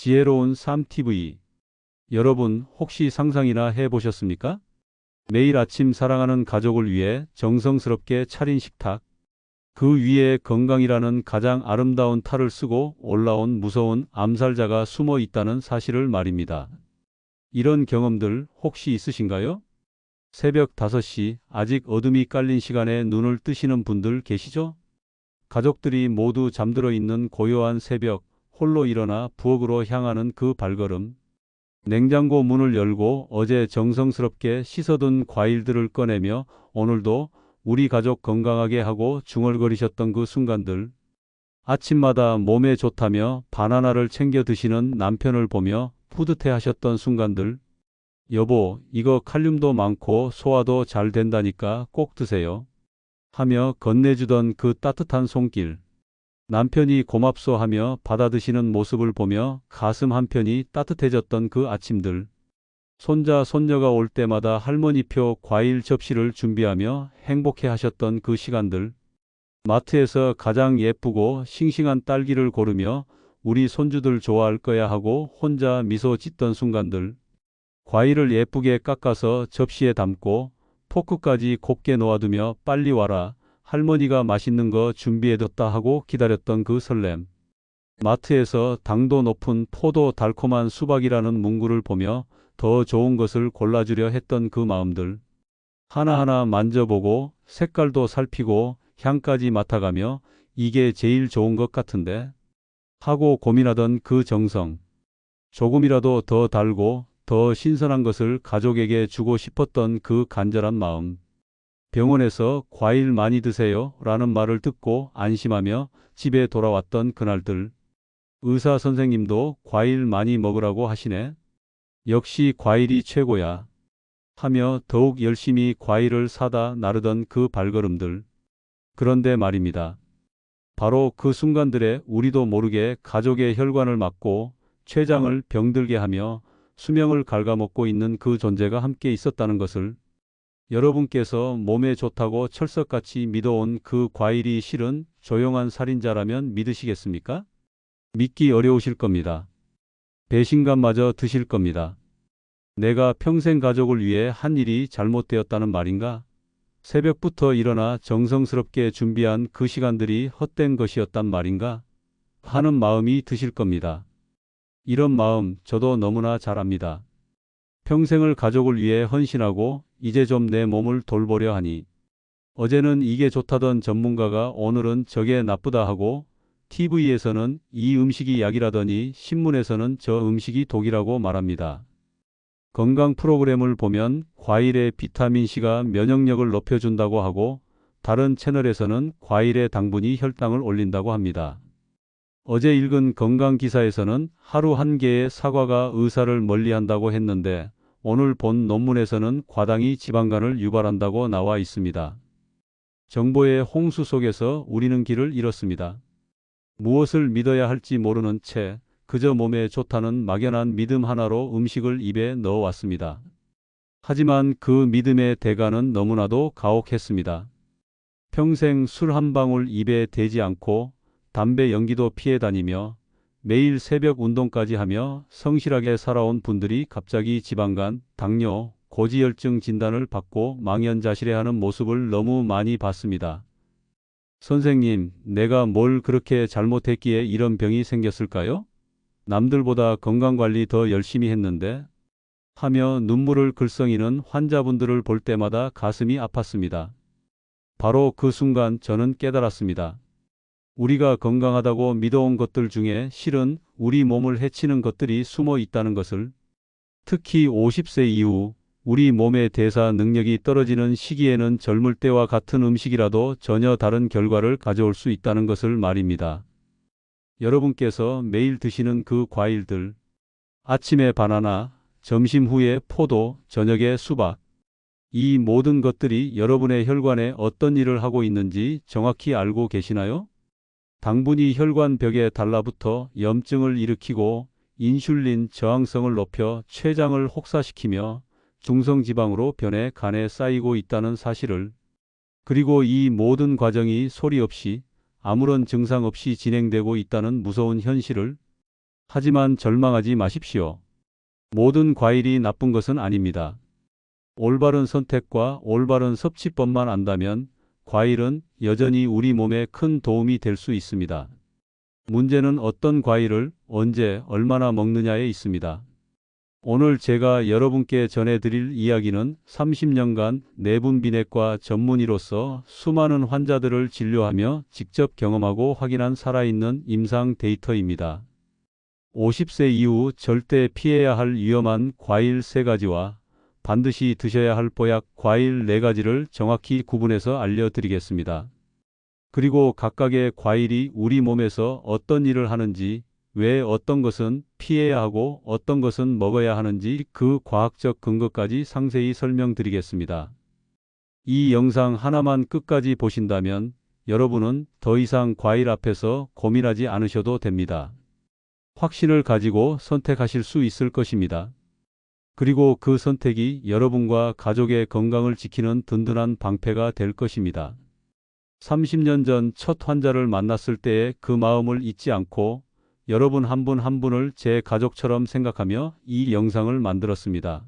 지혜로운 삶TV. 여러분 혹시 상상이나 해보셨습니까? 매일 아침 사랑하는 가족을 위해 정성스럽게 차린 식탁. 그 위에 건강이라는 가장 아름다운 탈을 쓰고 올라온 무서운 암살자가 숨어 있다는 사실을 말입니다. 이런 경험들 혹시 있으신가요? 새벽 5시 아직 어둠이 깔린 시간에 눈을 뜨시는 분들 계시죠? 가족들이 모두 잠들어 있는 고요한 새벽, 홀로 일어나 부엌으로 향하는 그 발걸음. 냉장고 문을 열고 어제 정성스럽게 씻어둔 과일들을 꺼내며 오늘도 우리 가족 건강하게 하고 중얼거리셨던 그 순간들. 아침마다 몸에 좋다며 바나나를 챙겨 드시는 남편을 보며 뿌듯해 하셨던 순간들. 여보, 이거 칼륨도 많고 소화도 잘 된다니까 꼭 드세요. 하며 건네주던 그 따뜻한 손길. 남편이 고맙소 하며 받아드시는 모습을 보며 가슴 한편이 따뜻해졌던 그 아침들. 손자, 손녀가 올 때마다 할머니표 과일 접시를 준비하며 행복해 하셨던 그 시간들. 마트에서 가장 예쁘고 싱싱한 딸기를 고르며 우리 손주들 좋아할 거야 하고 혼자 미소 짓던 순간들. 과일을 예쁘게 깎아서 접시에 담고 포크까지 곱게 놓아두며 빨리 와라. 할머니가 맛있는 거 준비해뒀다 하고 기다렸던 그 설렘. 마트에서 당도 높은 포도 달콤한 수박이라는 문구를 보며 더 좋은 것을 골라주려 했던 그 마음들. 하나하나 만져보고 색깔도 살피고 향까지 맡아가며 이게 제일 좋은 것 같은데 하고 고민하던 그 정성. 조금이라도 더 달고 더 신선한 것을 가족에게 주고 싶었던 그 간절한 마음. 병원에서 과일 많이 드세요 라는 말을 듣고 안심하며 집에 돌아왔던 그날들. 의사 선생님도 과일 많이 먹으라고 하시네. 역시 과일이 최고야. 하며 더욱 열심히 과일을 사다 나르던 그 발걸음들. 그런데 말입니다. 바로 그 순간들에 우리도 모르게 가족의 혈관을 막고 췌장을 병들게 하며 수명을 갉아먹고 있는 그 존재가 함께 있었다는 것을 여러분께서 몸에 좋다고 철석같이 믿어온 그 과일이 실은 조용한 살인자라면 믿으시겠습니까? 믿기 어려우실 겁니다. 배신감마저 드실 겁니다. 내가 평생 가족을 위해 한 일이 잘못되었다는 말인가? 새벽부터 일어나 정성스럽게 준비한 그 시간들이 헛된 것이었단 말인가? 하는 마음이 드실 겁니다. 이런 마음 저도 너무나 잘 압니다. 평생을 가족을 위해 헌신하고 이제 좀 내 몸을 돌보려 하니 어제는 이게 좋다던 전문가가 오늘은 저게 나쁘다 하고 TV에서는 이 음식이 약이라더니 신문에서는 저 음식이 독이라고 말합니다. 건강 프로그램을 보면 과일의 비타민C가 면역력을 높여준다고 하고 다른 채널에서는 과일의 당분이 혈당을 올린다고 합니다. 어제 읽은 건강 기사에서는 하루 한 개의 사과가 의사를 멀리한다고 했는데 오늘 본 논문에서는 과당이 지방간을 유발한다고 나와 있습니다. 정보의 홍수 속에서 우리는 길을 잃었습니다. 무엇을 믿어야 할지 모르는 채 그저 몸에 좋다는 막연한 믿음 하나로 음식을 입에 넣어왔습니다. 하지만 그 믿음의 대가는 너무나도 가혹했습니다. 평생 술 한 방울 입에 대지 않고 담배 연기도 피해 다니며 매일 새벽 운동까지 하며 성실하게 살아온 분들이 갑자기 지방간, 당뇨, 고지혈증 진단을 받고 망연자실해하는 모습을 너무 많이 봤습니다. 선생님, 내가 뭘 그렇게 잘못했기에 이런 병이 생겼을까요? 남들보다 건강관리 더 열심히 했는데 하며 눈물을 글썽이는 환자분들을 볼 때마다 가슴이 아팠습니다. 바로 그 순간 저는 깨달았습니다. 우리가 건강하다고 믿어온 것들 중에 실은 우리 몸을 해치는 것들이 숨어 있다는 것을 특히 50세 이후 우리 몸의 대사 능력이 떨어지는 시기에는 젊을 때와 같은 음식이라도 전혀 다른 결과를 가져올 수 있다는 것을 말입니다. 여러분께서 매일 드시는 그 과일들, 아침에 바나나, 점심 후에 포도, 저녁에 수박, 이 모든 것들이 여러분의 혈관에 어떤 일을 하고 있는지 정확히 알고 계시나요? 당분이 혈관벽에 달라붙어 염증을 일으키고 인슐린 저항성을 높여 췌장을 혹사시키며 중성지방으로 변해 간에 쌓이고 있다는 사실을 그리고 이 모든 과정이 소리 없이 아무런 증상 없이 진행되고 있다는 무서운 현실을 하지만 절망하지 마십시오. 모든 과일이 나쁜 것은 아닙니다. 올바른 선택과 올바른 섭취법만 안다면 과일은 여전히 우리 몸에 큰 도움이 될 수 있습니다. 문제는 어떤 과일을 언제 얼마나 먹느냐에 있습니다. 오늘 제가 여러분께 전해드릴 이야기는 30년간 내분비내과 전문의로서 수많은 환자들을 진료하며 직접 경험하고 확인한 살아있는 임상 데이터입니다. 50세 이후 절대 피해야 할 위험한 과일 3가지와 반드시 드셔야 할 보약 과일 4가지를 정확히 구분해서 알려드리겠습니다. 그리고 각각의 과일이 우리 몸에서 어떤 일을 하는지, 왜 어떤 것은 피해야 하고 어떤 것은 먹어야 하는지 그 과학적 근거까지 상세히 설명드리겠습니다. 이 영상 하나만 끝까지 보신다면 여러분은 더 이상 과일 앞에서 고민하지 않으셔도 됩니다. 확신을 가지고 선택하실 수 있을 것입니다. 그리고 그 선택이 여러분과 가족의 건강을 지키는 든든한 방패가 될 것입니다. 30년 전 첫 환자를 만났을 때의 그 마음을 잊지 않고 여러분 한분한 분을 제 가족처럼 생각하며 이 영상을 만들었습니다.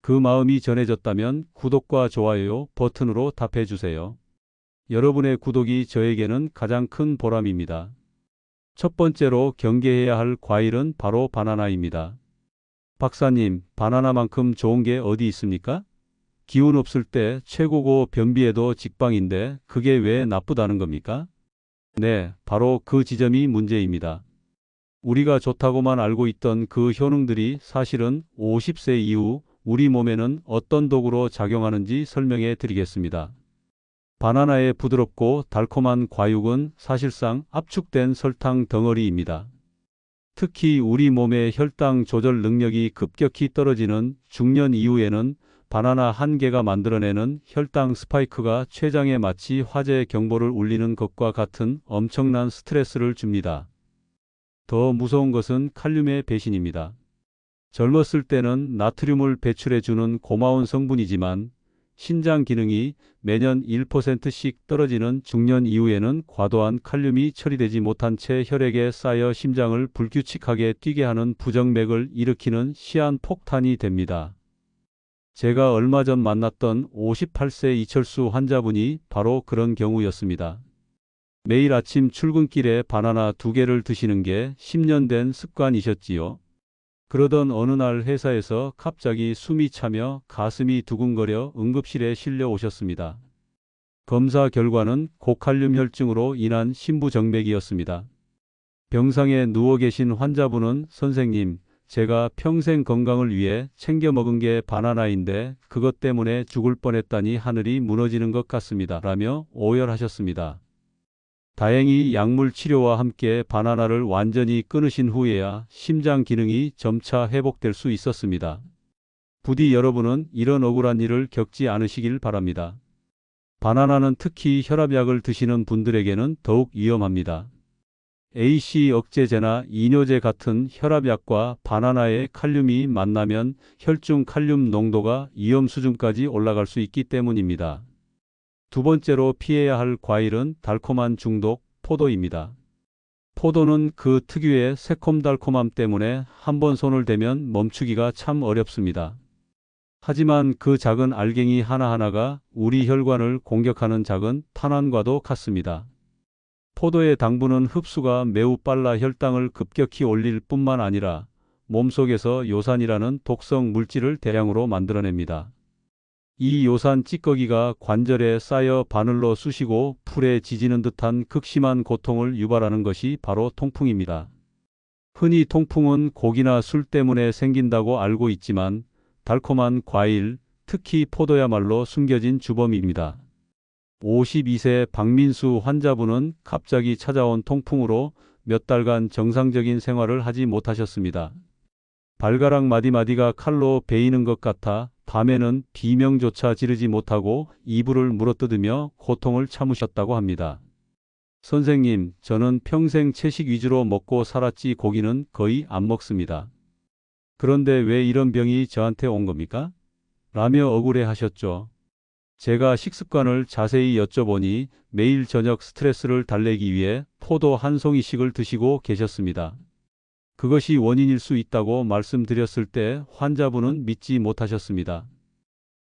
그 마음이 전해졌다면 구독과 좋아요 버튼으로 답해 주세요. 여러분의 구독이 저에게는 가장 큰 보람입니다. 첫 번째로 경계해야 할 과일은 바로 바나나입니다. 박사님, 바나나만큼 좋은 게 어디 있습니까? 기운 없을 때 최고고 변비에도 직방인데 그게 왜 나쁘다는 겁니까? 네, 바로 그 지점이 문제입니다. 우리가 좋다고만 알고 있던 그 효능들이 사실은 50세 이후 우리 몸에는 어떤 도구로 작용하는지 설명해 드리겠습니다. 바나나의 부드럽고 달콤한 과육은 사실상 압축된 설탕 덩어리입니다. 특히 우리 몸의 혈당 조절 능력이 급격히 떨어지는 중년 이후에는 바나나 한 개가 만들어내는 혈당 스파이크가 췌장에 마치 화재 경보를 울리는 것과 같은 엄청난 스트레스를 줍니다. 더 무서운 것은 칼륨의 배신입니다. 젊었을 때는 나트륨을 배출해주는 고마운 성분이지만 신장 기능이 매년 1%씩 떨어지는 중년 이후에는 과도한 칼륨이 처리되지 못한 채 혈액에 쌓여 심장을 불규칙하게 뛰게 하는 부정맥을 일으키는 시한 폭탄이 됩니다. 제가 얼마 전 만났던 58세 이철수 환자분이 바로 그런 경우였습니다. 매일 아침 출근길에 바나나 두 개를 드시는 게 10년 된 습관이셨지요. 그러던 어느 날 회사에서 갑자기 숨이 차며 가슴이 두근거려 응급실에 실려 오셨습니다. 검사 결과는 고칼륨 혈증으로 인한 심부정맥이었습니다. 병상에 누워 계신 환자분은 선생님, 제가 평생 건강을 위해 챙겨 먹은 게 바나나인데 그것 때문에 죽을 뻔했다니 하늘이 무너지는 것 같습니다. 라며 오열하셨습니다. 다행히 약물 치료와 함께 바나나를 완전히 끊으신 후에야 심장 기능이 점차 회복될 수 있었습니다. 부디 여러분은 이런 억울한 일을 겪지 않으시길 바랍니다. 바나나는 특히 혈압약을 드시는 분들에게는 더욱 위험합니다. AC 억제제나 이뇨제 같은 혈압약과 바나나의 칼륨이 만나면 혈중 칼륨 농도가 위험 수준까지 올라갈 수 있기 때문입니다. 두 번째로 피해야 할 과일은 달콤한 중독, 포도입니다. 포도는 그 특유의 새콤달콤함 때문에 한 번 손을 대면 멈추기가 참 어렵습니다. 하지만 그 작은 알갱이 하나하나가 우리 혈관을 공격하는 작은 탄환과도 같습니다. 포도의 당분은 흡수가 매우 빨라 혈당을 급격히 올릴 뿐만 아니라 몸속에서 요산이라는 독성 물질을 대량으로 만들어냅니다. 이 요산 찌꺼기가 관절에 쌓여 바늘로 쑤시고 풀에 지지는 듯한 극심한 고통을 유발하는 것이 바로 통풍입니다. 흔히 통풍은 고기나 술 때문에 생긴다고 알고 있지만 달콤한 과일, 특히 포도야말로 숨겨진 주범입니다. 52세 박민수 환자분은 갑자기 찾아온 통풍으로 몇 달간 정상적인 생활을 하지 못하셨습니다. 발가락 마디마디가 칼로 베이는 것 같아 밤에는 비명조차 지르지 못하고 이불을 물어뜯으며 고통을 참으셨다고 합니다. 선생님, 저는 평생 채식 위주로 먹고 살았지 고기는 거의 안 먹습니다. 그런데 왜 이런 병이 저한테 온 겁니까? 라며 억울해 하셨죠. 제가 식습관을 자세히 여쭤보니 매일 저녁 스트레스를 달래기 위해 포도 한 송이씩을 드시고 계셨습니다. 그것이 원인일 수 있다고 말씀드렸을 때 환자분은 믿지 못하셨습니다.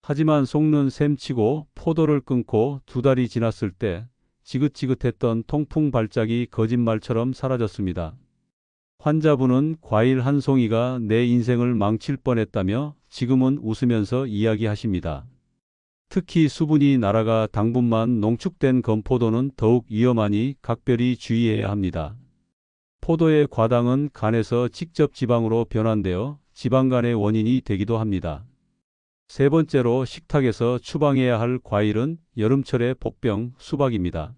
하지만 속는 셈치고 포도를 끊고 두 달이 지났을 때 지긋지긋했던 통풍 발작이 거짓말처럼 사라졌습니다. 환자분은 과일 한 송이가 내 인생을 망칠 뻔했다며 지금은 웃으면서 이야기하십니다. 특히 수분이 날아가 당분만 농축된 건포도는 더욱 위험하니 각별히 주의해야 합니다. 포도의 과당은 간에서 직접 지방으로 변환되어 지방간의 원인이 되기도 합니다. 세 번째로 식탁에서 추방해야 할 과일은 여름철의 복병 수박입니다.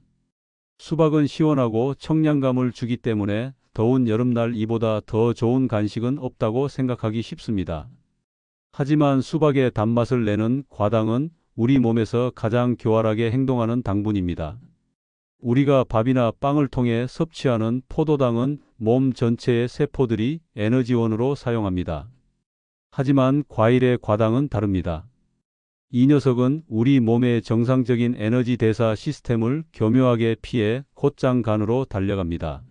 수박은 시원하고 청량감을 주기 때문에 더운 여름날 이보다 더 좋은 간식은 없다고 생각하기 쉽습니다. 하지만 수박의 단맛을 내는 과당은 우리 몸에서 가장 교활하게 행동하는 당분입니다. 우리가 밥이나 빵을 통해 섭취하는 포도당은 몸 전체의 세포들이 에너지원으로 사용합니다. 하지만 과일의 과당은 다릅니다. 이 녀석은 우리 몸의 정상적인 에너지 대사 시스템을 교묘하게 피해 곧장 간으로 달려갑니다.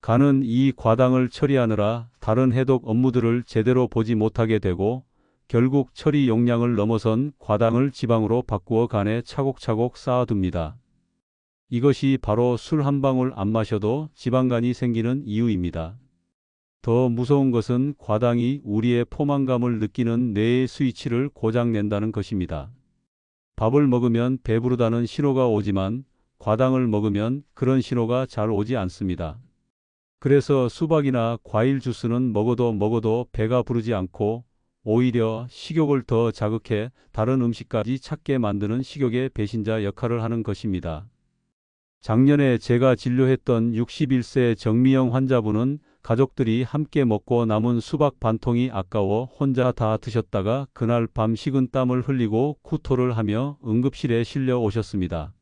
간은 이 과당을 처리하느라 다른 해독 업무들을 제대로 보지 못하게 되고 결국 처리 용량을 넘어선 과당을 지방으로 바꾸어 간에 차곡차곡 쌓아둡니다. 이것이 바로 술 한 방울 안 마셔도 지방간이 생기는 이유입니다. 더 무서운 것은 과당이 우리의 포만감을 느끼는 뇌의 스위치를 고장낸다는 것입니다. 밥을 먹으면 배부르다는 신호가 오지만 과당을 먹으면 그런 신호가 잘 오지 않습니다. 그래서 수박이나 과일 주스는 먹어도 먹어도 배가 부르지 않고 오히려 식욕을 더 자극해 다른 음식까지 찾게 만드는 식욕의 배신자 역할을 하는 것입니다. 작년에 제가 진료했던 61세 정미영 환자분은 가족들이 함께 먹고 남은 수박 반통이 아까워 혼자 다 드셨다가 그날 밤 식은 땀을 흘리고 구토를 하며 응급실에 실려 오셨습니다.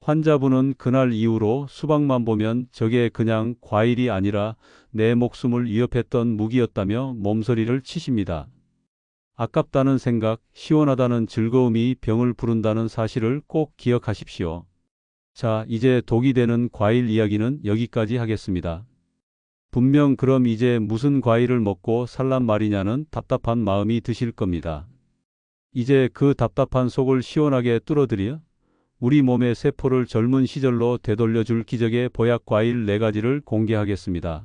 환자분은 그날 이후로 수박만 보면 저게 그냥 과일이 아니라 내 목숨을 위협했던 무기였다며 몸서리를 치십니다. 아깝다는 생각, 시원하다는 즐거움이 병을 부른다는 사실을 꼭 기억하십시오. 자, 이제 독이 되는 과일 이야기는 여기까지 하겠습니다. 분명 그럼 이제 무슨 과일을 먹고 살란 말이냐는 답답한 마음이 드실 겁니다. 이제 그 답답한 속을 시원하게 뚫어드려 우리 몸의 세포를 젊은 시절로 되돌려줄 기적의 보약 과일 4가지를 공개하겠습니다.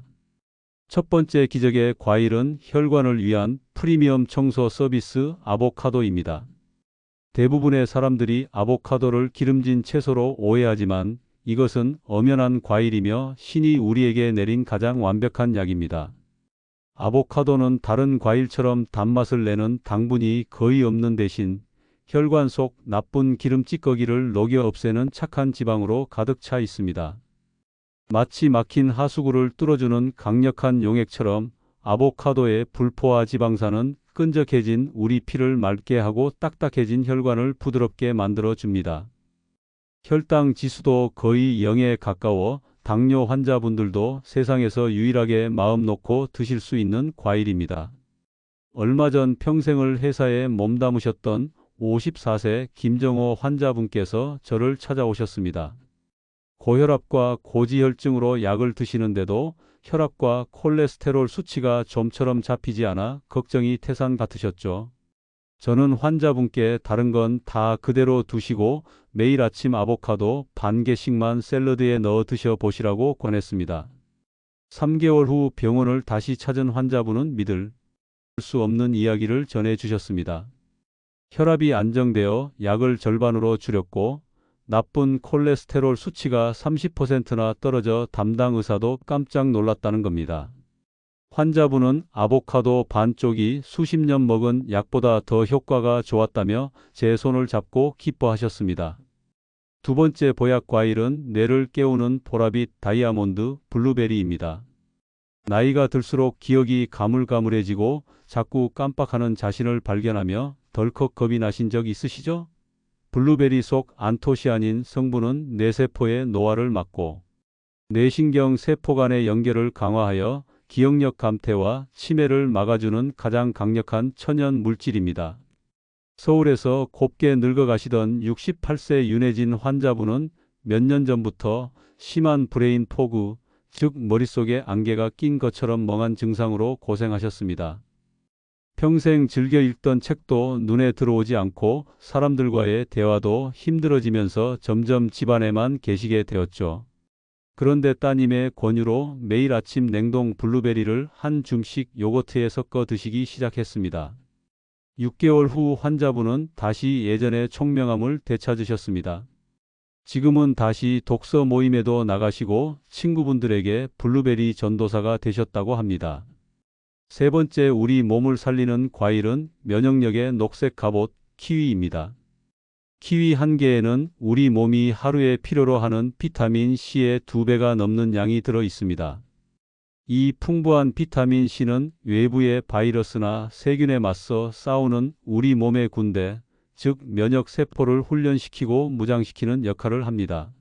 첫 번째 기적의 과일은 혈관을 위한 프리미엄 청소 서비스 아보카도입니다. 대부분의 사람들이 아보카도를 기름진 채소로 오해하지만 이것은 엄연한 과일이며 신이 우리에게 내린 가장 완벽한 약입니다. 아보카도는 다른 과일처럼 단맛을 내는 당분이 거의 없는 대신 혈관 속 나쁜 기름 찌꺼기를 녹여 없애는 착한 지방으로 가득 차 있습니다. 마치 막힌 하수구를 뚫어주는 강력한 용액처럼 아보카도의 불포화 지방산은 끈적해진 우리 피를 맑게 하고 딱딱해진 혈관을 부드럽게 만들어 줍니다. 혈당 지수도 거의 0에 가까워 당뇨 환자분들도 세상에서 유일하게 마음 놓고 드실 수 있는 과일입니다. 얼마 전 평생을 회사에 몸담으셨던 54세 김정호 환자분께서 저를 찾아오셨습니다. 고혈압과 고지혈증으로 약을 드시는데도 혈압과 콜레스테롤 수치가 좀처럼 잡히지 않아 걱정이 태산 같으셨죠. 저는 환자분께 다른 건 다 그대로 두시고 매일 아침 아보카도 반 개씩만 샐러드에 넣어 드셔 보시라고 권했습니다. 3개월 후 병원을 다시 찾은 환자분은 믿을 수 없는 이야기를 전해 주셨습니다. 혈압이 안정되어 약을 절반으로 줄였고 나쁜 콜레스테롤 수치가 30%나 떨어져 담당 의사도 깜짝 놀랐다는 겁니다. 환자분은 아보카도 반쪽이 수십 년 먹은 약보다 더 효과가 좋았다며 제 손을 잡고 기뻐하셨습니다. 두 번째 보약 과일은 뇌를 깨우는 보라빛 다이아몬드 블루베리입니다. 나이가 들수록 기억이 가물가물해지고 자꾸 깜빡하는 자신을 발견하며 덜컥 겁이 나신 적 있으시죠? 블루베리 속 안토시아닌 성분은 뇌세포의 노화를 막고 뇌신경 세포 간의 연결을 강화하여 기억력 감퇴와 치매를 막아주는 가장 강력한 천연 물질입니다. 서울에서 곱게 늙어가시던 68세 윤혜진 환자분은 몇 년 전부터 심한 브레인 포그, 즉 머릿속에 안개가 낀 것처럼 멍한 증상으로 고생하셨습니다. 평생 즐겨 읽던 책도 눈에 들어오지 않고 사람들과의 대화도 힘들어지면서 점점 집안에만 계시게 되었죠. 그런데 따님의 권유로 매일 아침 냉동 블루베리를 한 줌씩 요거트에 섞어 드시기 시작했습니다. 6개월 후 환자분은 다시 예전의 총명함을 되찾으셨습니다. 지금은 다시 독서 모임에도 나가시고 친구분들에게 블루베리 전도사가 되셨다고 합니다. 세 번째 우리 몸을 살리는 과일은 면역력의 녹색 갑옷 키위입니다. 키위 한 개에는 우리 몸이 하루에 필요로 하는 비타민 C의 두 배가 넘는 양이 들어 있습니다. 이 풍부한 비타민 C는 외부의 바이러스나 세균에 맞서 싸우는 우리 몸의 군대, 즉 면역 세포를 훈련시키고 무장시키는 역할을 합니다.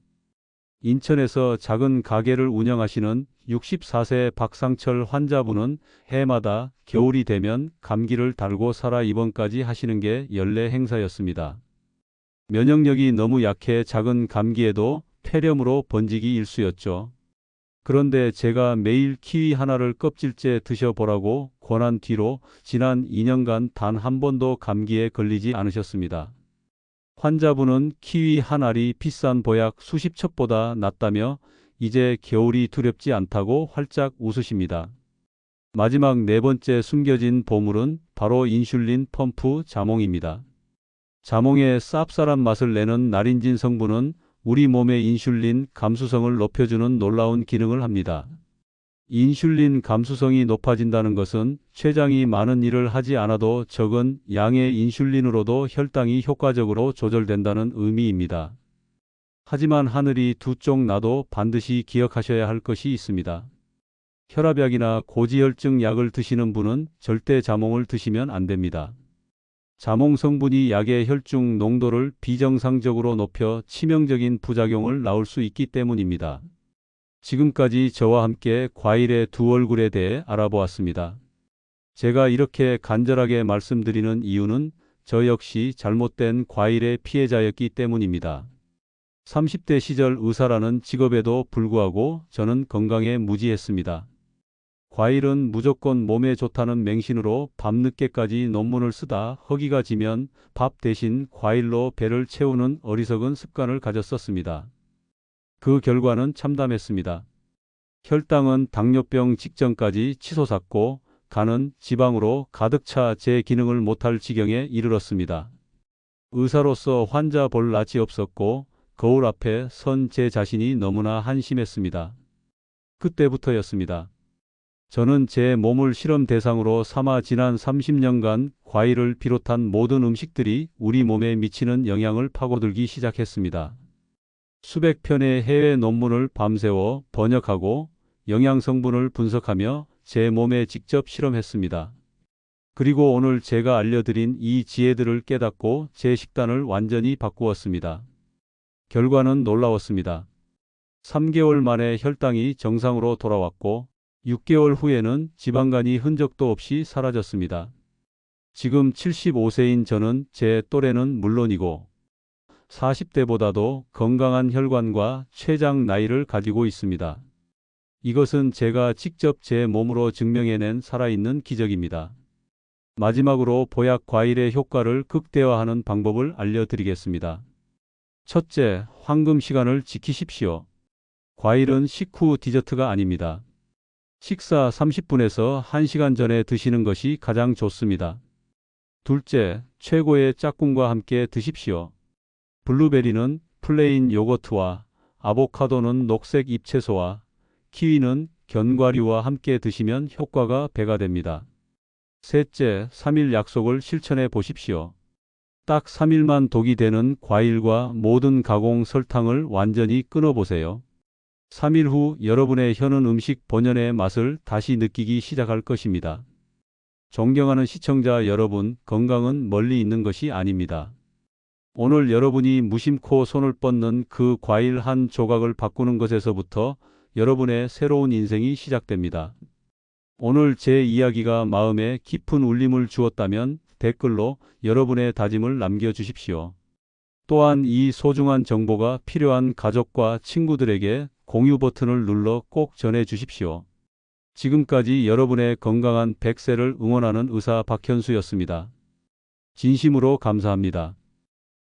인천에서 작은 가게를 운영하시는 64세 박상철 환자분은 해마다 겨울이 되면 감기를 달고 살아 입원까지 하시는 게 연례 행사였습니다. 면역력이 너무 약해 작은 감기에도 폐렴으로 번지기 일쑤였죠. 그런데 제가 매일 키위 하나를 껍질째 드셔보라고 권한 뒤로 지난 2년간 단 한 번도 감기에 걸리지 않으셨습니다. 환자분은 키위 한 알이 비싼 보약 수십 첩보다 낫다며 이제 겨울이 두렵지 않다고 활짝 웃으십니다. 마지막 네 번째 숨겨진 보물은 바로 인슐린 펌프 자몽입니다. 자몽의 쌉쌀한 맛을 내는 나린진 성분은 우리 몸의 인슐린 감수성을 높여주는 놀라운 기능을 합니다. 인슐린 감수성이 높아진다는 것은 췌장이 많은 일을 하지 않아도 적은 양의 인슐린으로도 혈당이 효과적으로 조절된다는 의미입니다. 하지만 하늘이 두 쪽 나도 반드시 기억하셔야 할 것이 있습니다. 혈압약이나 고지혈증 약을 드시는 분은 절대 자몽을 드시면 안 됩니다. 자몽 성분이 약의 혈중 농도를 비정상적으로 높여 치명적인 부작용을 낳을 수 있기 때문입니다. 지금까지 저와 함께 과일의 두 얼굴에 대해 알아보았습니다. 제가 이렇게 간절하게 말씀드리는 이유는 저 역시 잘못된 과일의 피해자였기 때문입니다. 30대 시절 의사라는 직업에도 불구하고 저는 건강에 무지했습니다. 과일은 무조건 몸에 좋다는 맹신으로 밤늦게까지 논문을 쓰다 허기가 지면 밥 대신 과일로 배를 채우는 어리석은 습관을 가졌었습니다. 그 결과는 참담했습니다. 혈당은 당뇨병 직전까지 치솟았고 간은 지방으로 가득 차 제 기능을 못할 지경에 이르렀습니다. 의사로서 환자 볼 낯이 없었고 거울 앞에 선 제 자신이 너무나 한심했습니다. 그때부터였습니다. 저는 제 몸을 실험 대상으로 삼아 지난 30년간 과일을 비롯한 모든 음식들이 우리 몸에 미치는 영향을 파고들기 시작했습니다. 수백 편의 해외 논문을 밤새워 번역하고 영양 성분을 분석하며 제 몸에 직접 실험했습니다. 그리고 오늘 제가 알려드린 이 지혜들을 깨닫고 제 식단을 완전히 바꾸었습니다. 결과는 놀라웠습니다. 3개월 만에 혈당이 정상으로 돌아왔고 6개월 후에는 지방간이 흔적도 없이 사라졌습니다. 지금 75세인 저는 제 또래는 물론이고 40대보다도 건강한 혈관과 췌장 나이를 가지고 있습니다. 이것은 제가 직접 제 몸으로 증명해낸 살아있는 기적입니다. 마지막으로 보약 과일의 효과를 극대화하는 방법을 알려드리겠습니다. 첫째, 황금 시간을 지키십시오. 과일은 식후 디저트가 아닙니다. 식사 30분에서 1시간 전에 드시는 것이 가장 좋습니다. 둘째, 최고의 짝꿍과 함께 드십시오. 블루베리는 플레인 요거트와 아보카도는 녹색 잎채소와 키위는 견과류와 함께 드시면 효과가 배가 됩니다. 셋째, 3일 약속을 실천해 보십시오. 딱 3일만 독이 되는 과일과 모든 가공 설탕을 완전히 끊어보세요. 3일 후 여러분의 혀는 음식 본연의 맛을 다시 느끼기 시작할 것입니다. 존경하는 시청자 여러분, 건강은 멀리 있는 것이 아닙니다. 오늘 여러분이 무심코 손을 뻗는 그 과일 한 조각을 바꾸는 것에서부터 여러분의 새로운 인생이 시작됩니다. 오늘 제 이야기가 마음에 깊은 울림을 주었다면 댓글로 여러분의 다짐을 남겨주십시오. 또한 이 소중한 정보가 필요한 가족과 친구들에게 공유 버튼을 눌러 꼭 전해 주십시오. 지금까지 여러분의 건강한 100세를 응원하는 의사 박현수였습니다. 진심으로 감사합니다.